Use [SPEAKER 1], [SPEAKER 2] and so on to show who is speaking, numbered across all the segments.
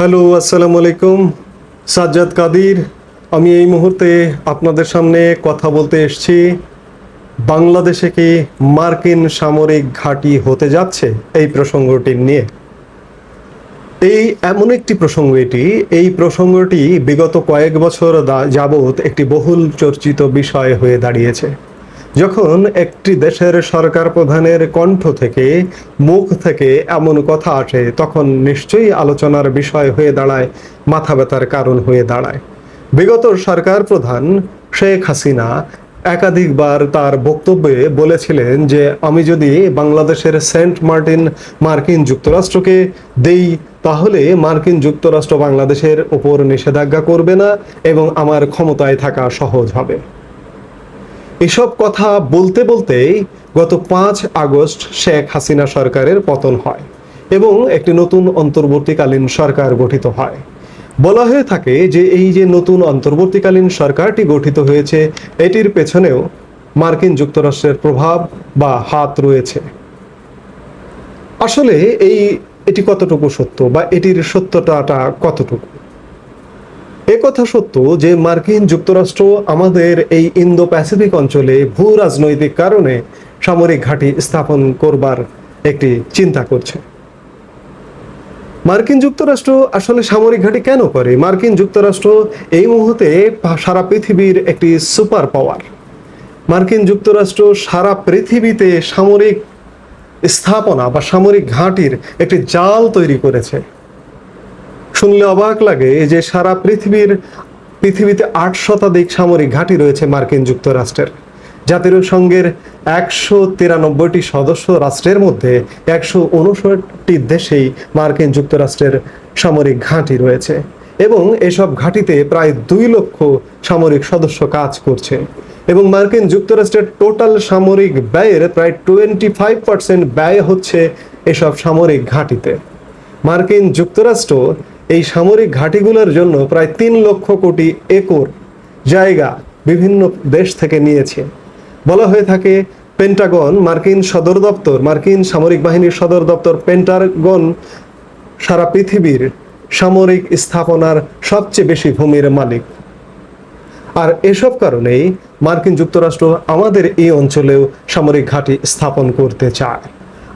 [SPEAKER 1] Hello, আসসালামু আলাইকুম। সাজ্জাদ কাদির, আমি এই মুহূর্তে আপনাদের সামনে কথা বলতে এসেছি। বাংলাদেশে কি মার্কিন সামরিক ঘাঁটি হতে যাচ্ছে এই প্রসঙ্গটি নিয়ে? এই এমন একটি প্রসঙ্গ এটি, এই প্রসঙ্গটি বিগত কয়েক বছর যাবৎ একটি বহুল চর্চিত বিষয় হয়ে দাঁড়িয়েছে। যখন একটি দেশের সরকার প্রধানের কণ্ঠ থেকে মুখ থেকে এমন কথা আসে, তখন নিশ্চয়ই আলোচনার বিষয় হয়ে দাঁড়ায়, মাথা ব্যথার কারণ হয়ে দাঁড়ায়। বিগত সরকার প্রধান শেখ হাসিনা একাধিকবার তার বক্তব্যে বলেছিলেন যে, আমি যদি বাংলাদেশের সেন্ট মার্টিন মার্কিন যুক্তরাষ্ট্রকে দেই, তাহলে মার্কিন যুক্তরাষ্ট্র বাংলাদেশের ওপর নিষেধাজ্ঞা করবে না এবং আমার ক্ষমতায় থাকা সহজ হবে। এসব কথা বলতে বলতেই গত পাঁচ আগস্ট শেখ হাসিনা সরকারের পতন হয় এবং একটি নতুন অন্তর্বর্তীকালীন সরকার গঠিত হয়। বলা হয়ে থাকে যে এই যে নতুন অন্তর্বর্তীকালীন সরকারটি গঠিত হয়েছে, এটির পেছনেও মার্কিন যুক্তরাষ্ট্রের প্রভাব বা হাত রয়েছে। আসলে এই, এটি কতটুকু সত্য বা এটির সত্যতাটা কতটুকু? এ কথা সত্য যে মার্কিন যুক্তরাষ্ট্র আমাদের এই ইন্দো প্যাসিফিক অঞ্চলে ভূ রাজনৈতিক কারণে সামরিক ঘাঁটি স্থাপন করবার একটি চিন্তা করছে। মার্কিন যুক্তরাষ্ট্র আসলে সামরিক ঘাঁটি কেন করে? মার্কিন যুক্তরাষ্ট্র এই মুহূর্তে সারা পৃথিবীর একটি সুপার পাওয়ার। মার্কিন যুক্তরাষ্ট্র সারা পৃথিবীতে সামরিক স্থাপনা বা সামরিক ঘাঁটির একটি জাল তৈরি করেছে। শুনলে অবাক লাগে যে সারা পৃথিবীর, পৃথিবীতে আট শতাধিক সামরিক ঘাঁটি রয়েছে মার্কিন যুক্তরাষ্ট্রের। জাতিসংঘের একশো তিরানব্বইটি সদস্য রাষ্ট্রের মধ্যে একশো উনষট্টি দেশেই মার্কিন যুক্তরাষ্ট্রের সামরিক ঘাঁটি রয়েছে এবং এসব ঘাঁটিতে প্রায় দুই লক্ষ সামরিক সদস্য কাজ করছে এবং মার্কিন যুক্তরাষ্ট্রের টোটাল সামরিক ব্যয়ের প্রায় টোয়েন্টি ফাইভ পার্সেন্ট ব্যয় হচ্ছে এসব সামরিক ঘাঁটিতে। মার্কিন যুক্তরাষ্ট্র এই সামরিক ঘাঁটিগুলোর জন্য প্রায় তিন লক্ষ কোটি একর জায়গা বিভিন্ন দেশ থেকে নিয়েছে। বলা হয়ে থাকে, পেন্টাগন, মার্কিন সদর দপ্তর, মার্কিন সামরিক বাহিনীর সদর দপ্তর, পেন্টাগন সারা পৃথিবীর সামরিক স্থাপনার সবচেয়ে বেশি ভূমির মালিক। আর এসব কারণেই মার্কিন যুক্তরাষ্ট্র আমাদের এই অঞ্চলেও সামরিক ঘাঁটি স্থাপন করতে চায়।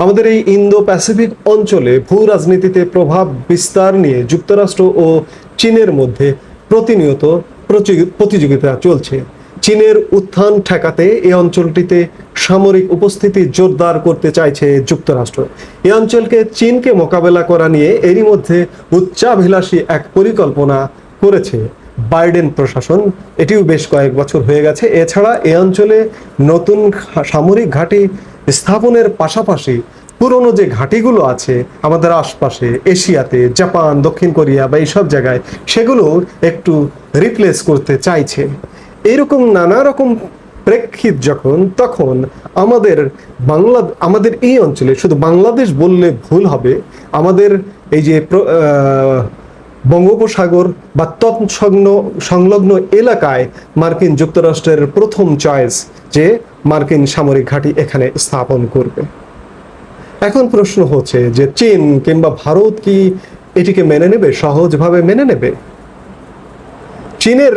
[SPEAKER 1] আমাদের এই ইন্দো প্যাসিফিক অঞ্চলে ভূ রাজনীতিতে প্রভাব বিস্তার নিয়ে যুক্তরাষ্ট্র ও চীনের মধ্যে প্রতিনিয়ত প্রতিযোগিতা চলছে। চীনের উত্থান ঠেকাতে এই অঞ্চলটিতে সামরিক উপস্থিতি জোরদার করতে চাইছে যুক্তরাষ্ট্র। এ অঞ্চলকে চীনকে মোকাবেলা করা নিয়ে এরই মধ্যে উচ্চাভিলাষী এক পরিকল্পনা করেছে বাইডেন প্রশাসন। এটিও বেশ কয়েক বছর হয়ে গেছে। এছাড়া এ অঞ্চলে নতুন সামরিক ঘাঁটি স্থাপনের পাশাপাশি পুরনো যে ঘাঁটিগুলো আছে আমাদের আশপাশে, এশিয়াতে, জাপান, দক্ষিণ কোরিয়া বা এইসব জায়গায়, সেগুলো একটু রিপ্লেস করতে চাইছে। এরকম নানা রকম প্রেক্ষিত যখন, তখন আমাদের বাংলা, আমাদের এই অঞ্চলে শুধু বাংলাদেশ বললে ভুল হবে, আমাদের এই যে বঙ্গোপসাগর বা তৎসংলগ্ন, সংলগ্ন এলাকায় মার্কিন যুক্তরাষ্ট্রের প্রথম চয়েস যে মার্কিন সামরিক ঘাঁটি এখানে স্থাপন করবে। এখন প্রশ্ন হচ্ছে যে চীন কিংবা ভারত কি এটিকে মেনে নেবে, সহজভাবে মেনে নেবে? চীনের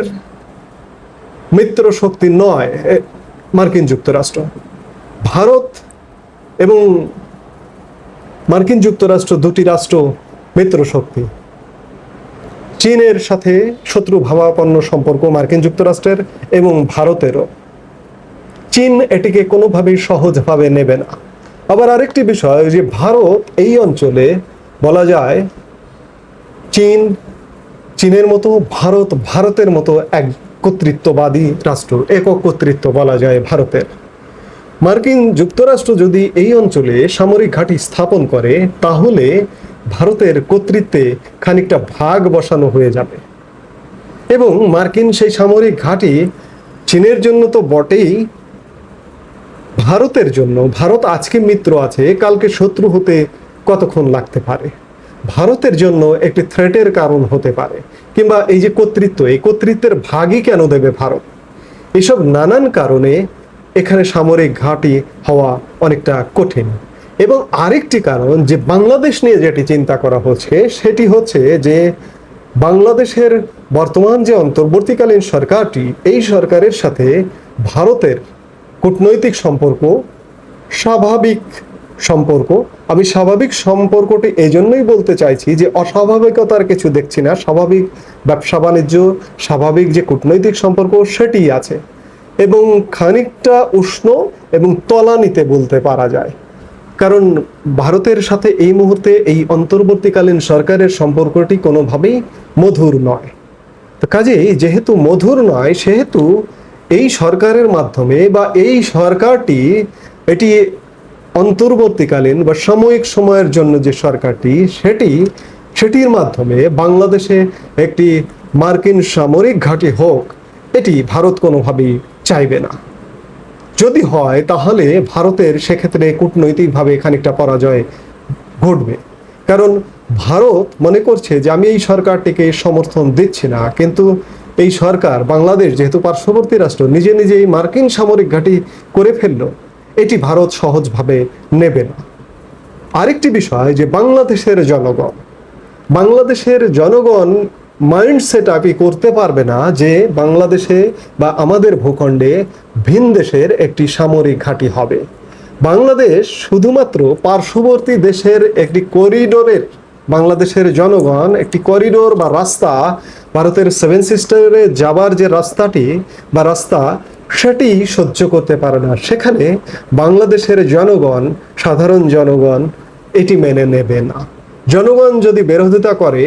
[SPEAKER 1] মিত্র শক্তি নয় মার্কিন যুক্তরাষ্ট্র। ভারত এবং মার্কিন যুক্তরাষ্ট্র দুটি রাষ্ট্র মিত্র শক্তি। চীনের সাথে শত্রু ভাবাপন্ন সম্পর্ক মার্কিন যুক্তরাষ্ট্রের এবং ভারতেরও। চীন এটিকে কোনোভাবেই সহজভাবে নেবে না। আবার আরেকটি বিষয় যে ভারত এই অঞ্চলে বলা যায়, চীন, চীনের মতো ভারত, ভারতের মতো এক কর্তৃত্ববাদী রাষ্ট্র একক কর্তৃত্ব বলা যায় ভারতের। মার্কিন যুক্তরাষ্ট্র যদি এই অঞ্চলে সামরিক ঘাঁটি স্থাপন করে, তাহলে ভারতের কর্তৃত্বে খানিকটা ভাগ বসানো হয়ে যাবে। এবং মার্কিন সেই সামরিক ঘাঁটি চীনের জন্য তো বটেই ভারতের জন্য ভারত আজকে মিত্র আছে, কালকে শত্রু হতে কতক্ষণ লাগতে পারে? ভারতের জন্য একটি থ্রেটের কারণ হতে পারে, কিংবা এই যে কর্তৃত্ব, এই কর্তৃত্বের ভাগই কেন দেবে ভারত? এসব নানান কারণে এখানে সামরিক ঘাঁটি হওয়া অনেকটা কঠিন। এবং আরেকটি কারণ যে বাংলাদেশ নিয়ে যেটি চিন্তা করা হচ্ছে, সেটি হচ্ছে যে বাংলাদেশের বর্তমান যে অন্তর্বর্তীকালীন সরকারটি, এই সরকারের সাথে ভারতের কূটনৈতিক সম্পর্ক, স্বাভাবিক সম্পর্ক। আমি স্বাভাবিক সম্পর্কটি এই জন্যই বলতে চাইছি যে অস্বাভাবিকতার কিছু দেখছি না। স্বাভাবিক ব্যবসা বাণিজ্য, স্বাভাবিক যে কূটনৈতিক সম্পর্ক, সেটিই আছে। এবং খানিকটা উষ্ণ এবং তলানিতে বলতে পারা যায়। কারণ ভারতের সাথে এই মুহূর্তে এই অন্তর্বর্তীকালীন সরকারের সম্পর্কটি কোনোভাবেই মধুর নয়। তো কাজেই যেহেতু মধুর নয়, সেহেতু সরকারের মাধ্যমে বা এই সরকারটি এটি অন্তর্বর্তীকালীন বা সাময়িক সময়ের জন্য যে সরকারটি, সেটি, সেটির মাধ্যমে বাংলাদেশে একটি মার্কিন সামরিক ঘাঁটি হোক, এটি ভারত কোনোভাবেই চাইবে না। যদি হয়, তাহলে ভারতের সেক্ষেত্রে কূটনৈতিকভাবে খানিকটা পরাজয় ঘটবে। কারণ ভারত মনে করছে যে, আমি এই সরকারটিকে সমর্থন দিচ্ছি না। কিন্তু এই সরকার বাংলাদেশ যেহেতু পার্শ্ববর্তী রাষ্ট্র, নিজে নিজেই মার্কিন সামরিক ঘাঁটি করে ফেলল, এটি ভারত সহজভাবে নেবে না। আরেকটি বিষয় যে বাংলাদেশের জনগণ বাংলাদেশের জনগণ মাইন্ডসেট আপই করতে পারবে না যে বাংলাদেশে বা আমাদের ভূখণ্ডে ভিন দেশের একটি সামরিক ঘাঁটি হবে। বাংলাদেশ শুধুমাত্র পার্শ্ববর্তী দেশের একটি করিডোরের, বাংলাদেশের জনগণ একটি করিডোর বা রাস্তা ভারতের সেভেন সিস্টারে যাবার যে রাস্তাটি বা রাস্তা, সেটি সহ্য করতে পারে না। সেখানে বাংলাদেশের জনগণ, সাধারণ জনগণ, এটি মেনে নেবে না। জনগণ যদি বিরোধিতা করে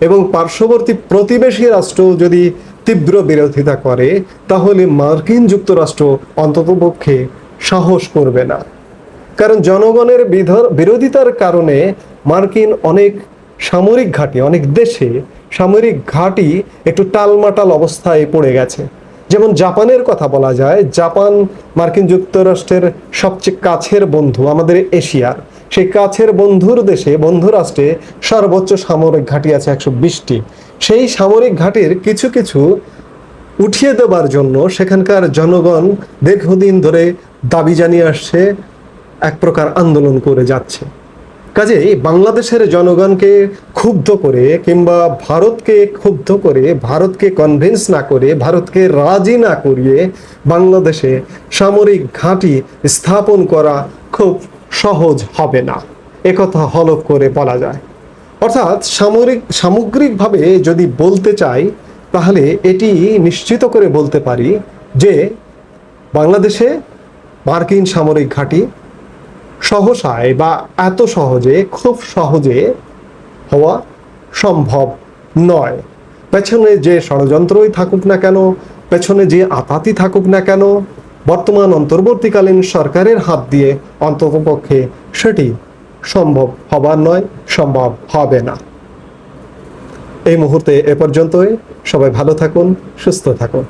[SPEAKER 1] এবং পার্শ্ববর্তী প্রতিবেশী রাষ্ট্র যদি তীব্র বিরোধিতা করে, তাহলে মার্কিন যুক্তরাষ্ট্র অন্ততপক্ষে সাহস করবে না। কারণ জনগণের বিরোধিতার কারণে মার্কিন অনেক সামরিক ঘাঁটি, অনেক দেশে সামরিক ঘাঁটি একটু টালমাটাল অবস্থায় পড়ে গেছে। যেমন জাপানের কথা বলা যায়, জাপান মার্কিন যুক্তরাষ্ট্রের সবচেয়ে কাছের বন্ধু আমাদের এশিয়ার সেই কাছের বন্ধুর দেশে বন্ধু রাষ্ট্রে সর্বোচ্চ সামরিক ঘাঁটি আছে একশো বিশটি। সেই সামরিক ঘাঁটির কিছু কিছু উঠিয়ে দেবার জন্য সেখানকার জনগণ দীর্ঘদিন ধরে দাবি জানিয়ে আসছে, এক প্রকার আন্দোলন করে যাচ্ছে। কাজেই বাংলাদেশের জনগণকে ক্ষুব্ধ করে কিংবা ভারতকে ক্ষুব্ধ করে, ভারতকে কনভিন্স না করে, ভারতকে রাজি না করিয়ে বাংলাদেশে সামরিক ঘাঁটি স্থাপন করা খুব সহজ হবে না। একথা হলফ করে বলা যায়। অর্থাৎ সামরিক, সামগ্রিকভাবে যদি বলতে চাই, তাহলে এটি নিশ্চিত করে বলতে পারি যে বাংলাদেশে মার্কিন সামরিক ঘাঁটি সহসায় বা এত সহজে, খুব সহজে হওয়া সম্ভব নয়। পেছনে যে ষড়যন্ত্রই থাকুক না কেন, পেছনে যে আতাতি থাকুক না কেন, বর্তমান অন্তর্বর্তীকালীন সরকারের হাত দিয়ে অন্ততপক্ষে সেটি সম্ভব হবার নয়, সম্ভব হবে না। এই মুহূর্তে এ পর্যন্তই। সবাই ভালো থাকুন, সুস্থ থাকুন।